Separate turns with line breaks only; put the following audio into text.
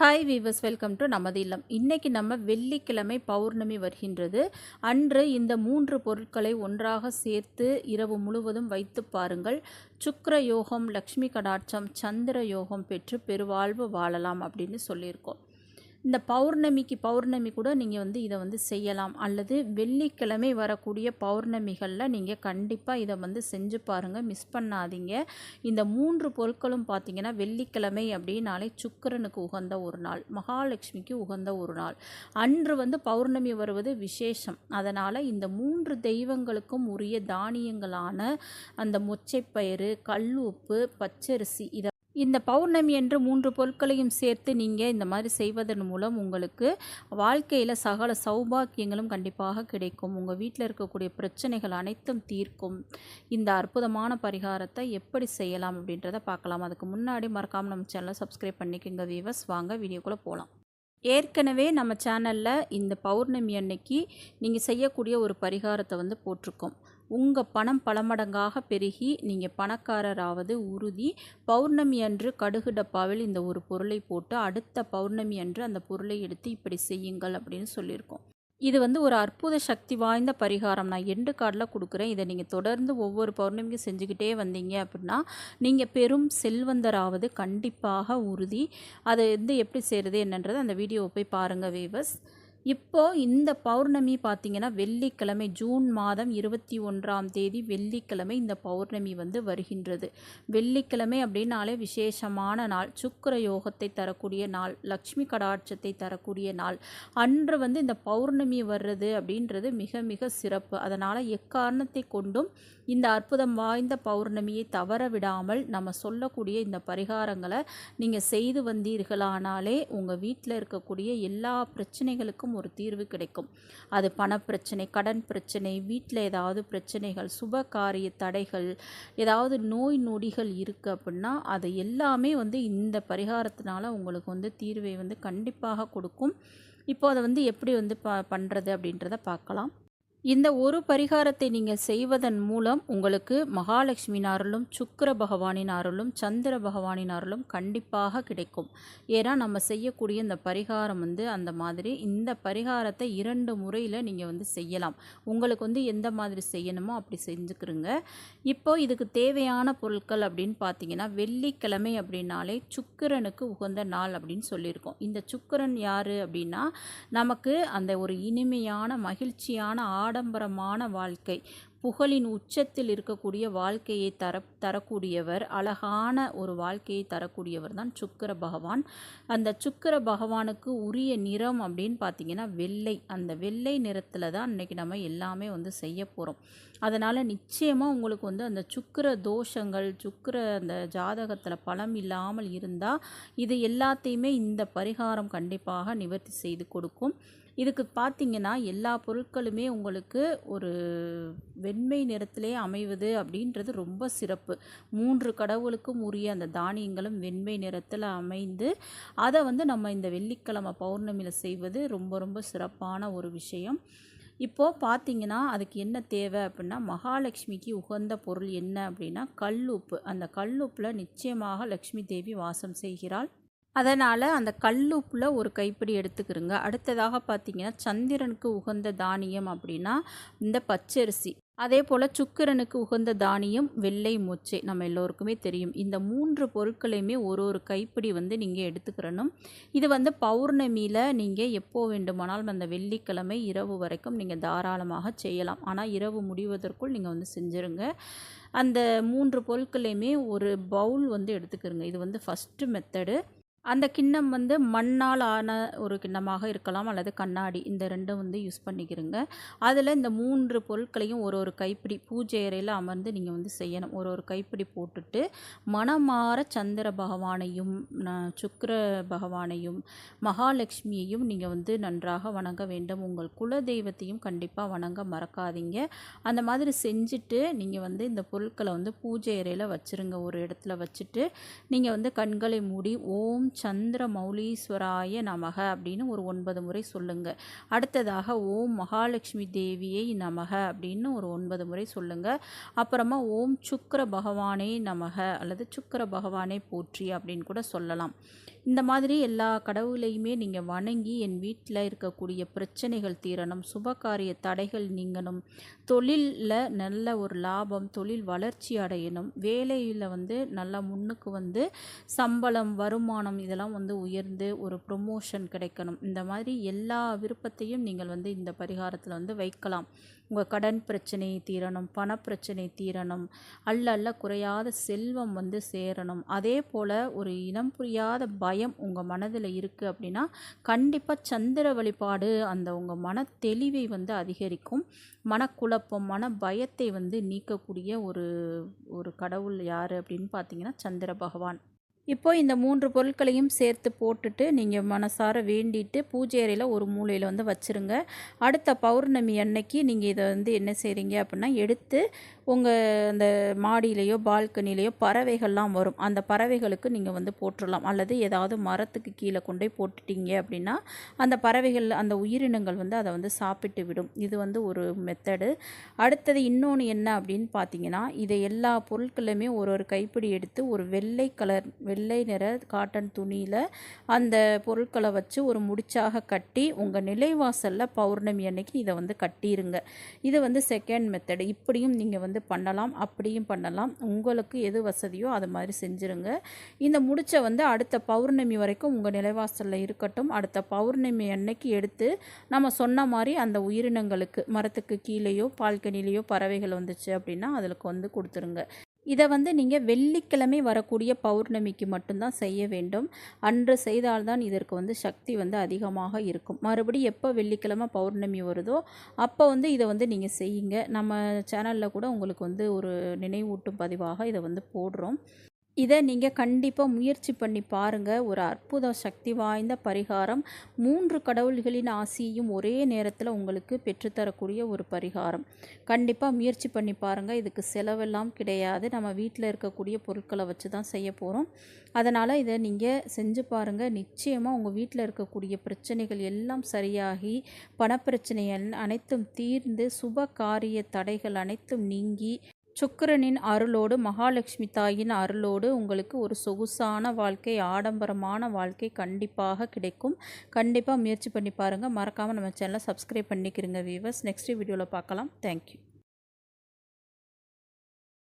Hi viewers welcome to நமது இல்லம் இன்றைக்கி நம்ம வெள்ளிக்கிழமை பௌர்ணமி வருகின்றது. அன்று இந்த மூன்று பொருட்களை ஒன்றாக சேர்த்து இரவு முழுவதும் வைத்து பாருங்கள். சுக்கர யோகம் லக்ஷ்மி கடாட்சம் சந்திர யோகம் பெற்று பெருவாழ்வு வாழலாம் அப்படின்னு சொல்லியிருக்கோம். இந்த பௌர்ணமிக்கு பௌர்ணமி கூட நீங்கள் வந்து இதை வந்து செய்யலாம். அல்லது வெள்ளிக்கிழமை வரக்கூடிய பௌர்ணமிகளில் நீங்கள் கண்டிப்பாக இதை வந்து செஞ்சு பாருங்கள் மிஸ் பண்ணாதீங்க. இந்த மூன்று பொருட்களும் பார்த்தீங்கன்னா வெள்ளிக்கிழமை அப்படின்னாலே சுக்கிரனுக்கு உகந்த ஒரு நாள் மகாலட்சுமிக்கு உகந்த ஒரு நாள். அன்று வந்து பௌர்ணமி வருவது விசேஷம். அதனால் இந்த மூன்று தெய்வங்களுக்கும் உரிய தானியங்களான அந்த மொச்சைப்பயிறு கல் உப்பு பச்சரிசி இதை இந்த பௌர்ணமி என்று மூன்று பொருட்களையும் சேர்த்து நீங்கள் இந்த மாதிரி செய்வதன் மூலம் உங்களுக்கு வாழ்க்கையில் சகல சௌபாக்கியங்களும் கண்டிப்பாக கிடைக்கும். உங்கள் வீட்டில் இருக்கக்கூடிய பிரச்சனைகள் அனைத்தும் தீர்க்கும். இந்த அற்புதமான பரிகாரத்தை எப்படி செய்யலாம் அப்படின்றத பார்க்கலாம். அதுக்கு முன்னாடி மறக்காமல் நம்ம சேனலை சப்ஸ்கிரைப் பண்ணிக்கோங்க வீவர்ஸ் வாங்க வீடியோக்குள்ளே போகலாம் ஏற்கனவே நம்ம சேனலில் இந்த பௌர்ணமி அன்னைக்கு நீங்கள் செய்யக்கூடிய ஒரு பரிகாரத்தை வந்து போட்டிருக்கோம். உங்கள் பணம் பல மடங்காக பெருகி நீங்கள் பணக்காரராவது உறுதி. பௌர்ணமி அன்று கடுகு டப்பாவில் இந்த ஒரு பொருளை போட்டு அடுத்த பௌர்ணமி அன்று அந்த பொருளை எடுத்து இப்படி செய்யுங்கள் அப்படின்னு சொல்லியிருக்கோம். இது வந்து ஒரு அற்புத சக்தி வாய்ந்த பரிகாரம். நான் எண்டு கார்டில் கொடுக்குறேன். இதை நீங்கள் தொடர்ந்து ஒவ்வொரு பௌர்ணமிக்கும் செஞ்சுக்கிட்டே வந்தீங்க அப்படின்னா நீங்கள் பெரும் செல்வந்தராவது கண்டிப்பாக உறுதி. அதை வந்து எப்படி செய்கிறது என்னன்றது அந்த வீடியோவை போய் பாருங்கள் வேவஸ் இப்போது இந்த பௌர்ணமி பார்த்தீங்கன்னா வெள்ளிக்கிழமை ஜூன் மாதம் இருபத்தி ஒன்றாம் தேதி வெள்ளிக்கிழமை இந்த பௌர்ணமி வந்து வருகின்றது. வெள்ளிக்கிழமை அப்படின்னாலே விசேஷமான நாள். சுக்கர யோகத்தை தரக்கூடிய நாள் லக்ஷ்மி கடாட்சத்தை தரக்கூடிய நாள். அன்று வந்து இந்த பௌர்ணமி வர்றது அப்படின்றது மிக மிக சிறப்பு. அதனால் எக்காரணத்தை கொண்டும் இந்த அற்புதம் வாய்ந்த பௌர்ணமியை தவற விடாமல் நம்ம சொல்லக்கூடிய இந்த பரிகாரங்களை நீங்கள் செய்து வந்தீர்களானாலே உங்கள் வீட்டில் இருக்கக்கூடிய எல்லா பிரச்சனைகளுக்கும் ஒரு தீர்வு கிடைக்கும். அது பணப்பிரச்சனை கடன் பிரச்சனை வீட்டில் ஏதாவது பிரச்சனைகள் சுப காரிய தடைகள் ஏதாவது நோய் நொடிகள் இருக்குது அப்படின்னா அது எல்லாமே வந்து இந்த பரிகாரத்தினால உங்களுக்கு வந்து தீர்வை வந்து கண்டிப்பாக கொடுக்கும். இப்போ அதை வந்து எப்படி வந்து ப பண்ணுறது அப்படின்றத பார்க்கலாம். இந்த ஒரு பரிகாரத்தை நீங்கள் செய்வதன் மூலம் உங்களுக்கு மகாலட்சுமியின் அருளும் சுக்கர பகவானின் அருளும் சந்திர பகவானின் அருளும் கண்டிப்பாக கிடைக்கும். ஏன்னா நம்ம செய்யக்கூடிய இந்த பரிகாரம் வந்து அந்த மாதிரி. இந்த பரிகாரத்தை இரண்டு முறையில் நீங்கள் வந்து செய்யலாம். உங்களுக்கு வந்து எந்த மாதிரி செய்யணுமோ அப்படி செஞ்சுக்கிறோங்க இப்போ இதுக்கு தேவையான பொருட்கள் அப்படின்னு பார்த்தீங்கன்னா வெள்ளிக்கிழமை அப்படின்னாலே சுக்கிரனுக்கு உகந்த நாள் அப்படின்னு சொல்லியிருக்கோம். இந்த சுக்கிரன் யார் அப்படின்னா நமக்கு அந்த ஒரு இனிமையான மகிழ்ச்சியான ஆடம்பரமான வாழ்க்கை. புகழின் உச்சத்தில் இருக்கக்கூடிய வாழ்க்கையை தர தரக்கூடியவர் அழகான ஒரு வாழ்க்கையை தரக்கூடியவர் தான் சுக்கர பகவான். அந்த சுக்கர பகவானுக்கு உரிய நிறம் அப்படின்னு பார்த்தீங்கன்னா வெள்ளை. அந்த வெள்ளை நிறத்தில் தான் இன்றைக்கி நம்ம எல்லாமே வந்து செய்ய போகிறோம் அதனால் நிச்சயமாக உங்களுக்கு வந்து அந்த சுக்கர தோஷங்கள் சுக்கர அந்த ஜாதகத்தில் பலம் இல்லாமல் இருந்தால் இது எல்லாத்தையுமே இந்த பரிகாரம் கண்டிப்பாக நிவர்த்தி செய்து கொடுக்கும். இதுக்கு பார்த்தீங்கன்னா எல்லா பொருட்களுமே உங்களுக்கு ஒரு வெண்மை நிறத்திலே அமைவது அப்படின்றது ரொம்ப சிறப்பு. மூன்று கடவுளுக்கும் உரிய அந்த தானியங்களும் வெண்மை நிறத்தில் அமைந்து அதை வந்து நம்ம இந்த வெள்ளிக்கிழமை பௌர்ணமியில் செய்வது ரொம்ப ரொம்ப சிறப்பான ஒரு விஷயம். இப்போது பார்த்தீங்கன்னா அதுக்கு என்ன தேவை அப்படின்னா மகாலட்சுமிக்கு உகந்த பொருள் என்ன அப்படின்னா கல்லுப்பு அந்த கல்லுப்பில் நிச்சயமாக லக்ஷ்மி தேவி வாசம் செய்கிறாள். அதனால் அந்த கல்லுப்பில் ஒரு கைப்பிடி எடுத்துக்கிறோங்க அடுத்ததாக பார்த்தீங்கன்னா சந்திரனுக்கு உகந்த தானியம் அப்படின்னா இந்த பச்சரிசி. அதே போல் சுக்கிரனுக்கு உகந்த தானியம் வெள்ளை மொச்சை நம்ம எல்லோருக்குமே தெரியும். இந்த மூன்று பொருட்களையுமே ஒரு ஒரு கைப்பிடி வந்து நீங்கள் எடுத்துக்கிறணும் இது வந்து பௌர்ணமியில் நீங்கள் எப்போ வேண்டுமானாலும் அந்த வெள்ளிக்கிழமை இரவு வரைக்கும் நீங்கள் தாராளமாக செய்யலாம். ஆனால் இரவு முடிவதற்குள் நீங்கள் வந்து செஞ்சுருங்க. அந்த மூன்று பொருட்களையுமே ஒரு பவுல் வந்து எடுத்துக்கிறோங்க இது வந்து ஃபஸ்ட்டு மெத்தடு அந்த கிண்ணம் வந்து மண்ணால் ஆன ஒரு கிண்ணமாக இருக்கலாம் அல்லது கண்ணாடி. இந்த ரெண்டும் வந்து யூஸ் பண்ணிக்கிறோங்க அதில் இந்த மூன்று பொருட்களையும் ஒரு ஒரு கைப்பிடி பூஜை அறையில் அமர்ந்து நீங்கள் வந்து செய்யணும். ஒரு ஒரு கைப்பிடி போட்டுட்டு மனமாற சந்திர பகவானையும் சுக்கர பகவானையும் மகாலட்சுமியையும் நீங்கள் வந்து நன்றாக வணங்க வேண்டும். உங்கள் குல தெய்வத்தையும் கண்டிப்பாக வணங்க மறக்காதீங்க. அந்த மாதிரி செஞ்சுட்டு நீங்கள் வந்து இந்த பொருட்களை வந்து பூஜை அறையில் வச்சுருங்க. ஒரு இடத்துல வச்சுட்டு நீங்கள் வந்து கண்களை மூடி ஓம் சந்திர மௌலீஸ்வராய நமக அப்படின்னு ஒரு ஒன்பது முறை சொல்லுங்கள் அடுத்ததாக ஓம் மகாலட்சுமி தேவியை நமக அப்படின்னு ஒரு ஒன்பது முறை சொல்லுங்கள் அப்புறமா ஓம் சுக்கர பகவானே நமக அல்லது சுக்கர பகவானே போற்றி அப்படின்னு கூட சொல்லலாம். இந்த மாதிரி எல்லா கடவுளையுமே நீங்கள் வணங்கி என் வீட்டில் இருக்கக்கூடிய பிரச்சனைகள் தீரணும் சுபகாரிய தடைகள் நீங்கணும் தொழிலில் நல்ல ஒரு லாபம் தொழில் வளர்ச்சி அடையணும் வேலையில் வந்து நல்லா முன்னுக்கு வந்து சம்பளம் வருமானம் இதெல்லாம் வந்து உயர்ந்து ஒரு ப்ரொமோஷன் கிடைக்கணும். இந்த மாதிரி எல்லா விருப்பத்தையும் நீங்கள் வந்து இந்த பரிகாரத்தில் வந்து வைக்கலாம். உங்கள் கடன் பிரச்சனை தீரணும் பணப்பிரச்சனை தீரணும் அல்ல அல்ல குறையாத செல்வம் வந்து சேரணும். அதே போல் ஒரு இனம் புரியாத பயம் உங்கள் மனதில் இருக்குது அப்படின்னா கண்டிப்பாக சந்திர வழிபாடு அந்த உங்கள் மன தெளிவை வந்து அதிகரிக்கும். மனக்குழப்பம் மன பயத்தை வந்து நீக்கக்கூடிய ஒரு ஒரு கடவுள் யார் அப்படின்னு பார்த்தீங்கன்னா சந்திர பகவான். இப்போ இந்த மூன்று பொருட்களையும் சேர்த்து போட்டுட்டு நீங்கள் மனசார வேண்டிட்டு பூஜை அறையில் ஒரு மூலையில் வந்து வச்சுருங்க. அடுத்த பௌர்ணமி அன்னைக்கு நீங்கள் இதை வந்து என்ன செய்கிறீங்க அப்படின்னா எடுத்து உங்கள் அந்த மாடியிலையோ பால்கனிலேயோ பறவைகள்லாம் வரும். அந்த பறவைகளுக்கு நீங்கள் வந்து போட்டுடலாம். அல்லது ஏதாவது மரத்துக்கு கீழே கொண்டு போய் போட்டுட்டீங்க அப்படின்னா அந்த பறவைகள் அந்த உயிரினங்கள் வந்து அதை வந்து சாப்பிட்டு விடும். இது வந்து ஒரு மெத்தடு அடுத்தது இன்னொன்று என்ன அப்படின்னு பார்த்தீங்கன்னா இதை எல்லா பொருட்களுமே ஒரு ஒரு கைப்பிடி எடுத்து ஒரு வெள்ளை கலர் வெள்ளை வெள்ளை நிற காட்டன் துணியில் அந்த பொருட்களை வச்சு ஒரு முடிச்சாக கட்டி உங்கள் நிலைவாசலில் பௌர்ணமி அன்னைக்கு இதை வந்து கட்டிடுங்க இது வந்து செகண்ட் மெத்தடு இப்படியும் நீங்கள் வந்து பண்ணலாம் அப்படியும் பண்ணலாம். உங்களுக்கு எது வசதியோ அது மாதிரி செஞ்சுருங்க. இந்த முடிச்சை வந்து அடுத்த பௌர்ணமி வரைக்கும் உங்கள் நிலைவாசலில் இருக்கட்டும். அடுத்த பௌர்ணமி அன்னைக்கு எடுத்து நம்ம சொன்ன மாதிரி அந்த உயிரினங்களுக்கு மரத்துக்கு கீழேயோ பால்கனிலேயோ பறவைகள் வந்துச்சு அப்படின்னா அதுக்கு வந்து கொடுத்துருங்க. இதை வந்து நீங்கள் வெள்ளிக்கிழமை வரக்கூடிய பௌர்ணமிக்கு மட்டும்தான் செய்ய வேண்டும். அன்று செய்தால்தான் இதற்கு வந்து சக்தி வந்து அதிகமாக இருக்கும். மறுபடியும் எப்போ வெள்ளிக்கிழமை பௌர்ணமி வருதோ அப்போ வந்து இதை வந்து நீங்கள் செய்யுங்க. நம்ம சேனலில் கூட உங்களுக்கு வந்து ஒரு நினைவூட்டும் பதிவாக இதை வந்து போடுறோம். இதை நீங்கள் கண்டிப்பாக முயற்சி பண்ணி பாருங்கள் ஒரு அற்புத சக்தி வாய்ந்த பரிகாரம். மூன்று கடவுள்களின் ஆசியும் ஒரே நேரத்தில் உங்களுக்கு பெற்றுத்தரக்கூடிய ஒரு பரிகாரம். கண்டிப்பாக முயற்சி பண்ணி பாருங்கள் இதுக்கு செலவெல்லாம் கிடையாது. நம்ம வீட்டில் இருக்கக்கூடிய பொருட்களை வச்சு தான் செய்ய போகிறோம் அதனால் இதை நீங்கள் செஞ்சு பாருங்கள் நிச்சயமாக உங்கள் வீட்டில் இருக்கக்கூடிய பிரச்சனைகள் எல்லாம் சரியாகி பணப்பிரச்சனை அனைத்தும் தீர்ந்து சுப காரிய தடைகள் அனைத்தும் நீங்கி சுக்கிரனின் அருளோடு மகாலட்சுமி தாயின் அருளோடு உங்களுக்கு ஒரு சொகுசான வாழ்க்கை ஆடம்பரமான வாழ்க்கை கண்டிப்பாக கிடைக்கும். கண்டிப்பாக முயற்சி பண்ணி பாருங்கள் மறக்காமல் நம்ம சேனலை சப்ஸ்கிரைப் பண்ணிக்கிறங்க வீவர்ஸ் நெக்ஸ்ட் வீடியோவில் பார்க்கலாம். தேங்க்யூ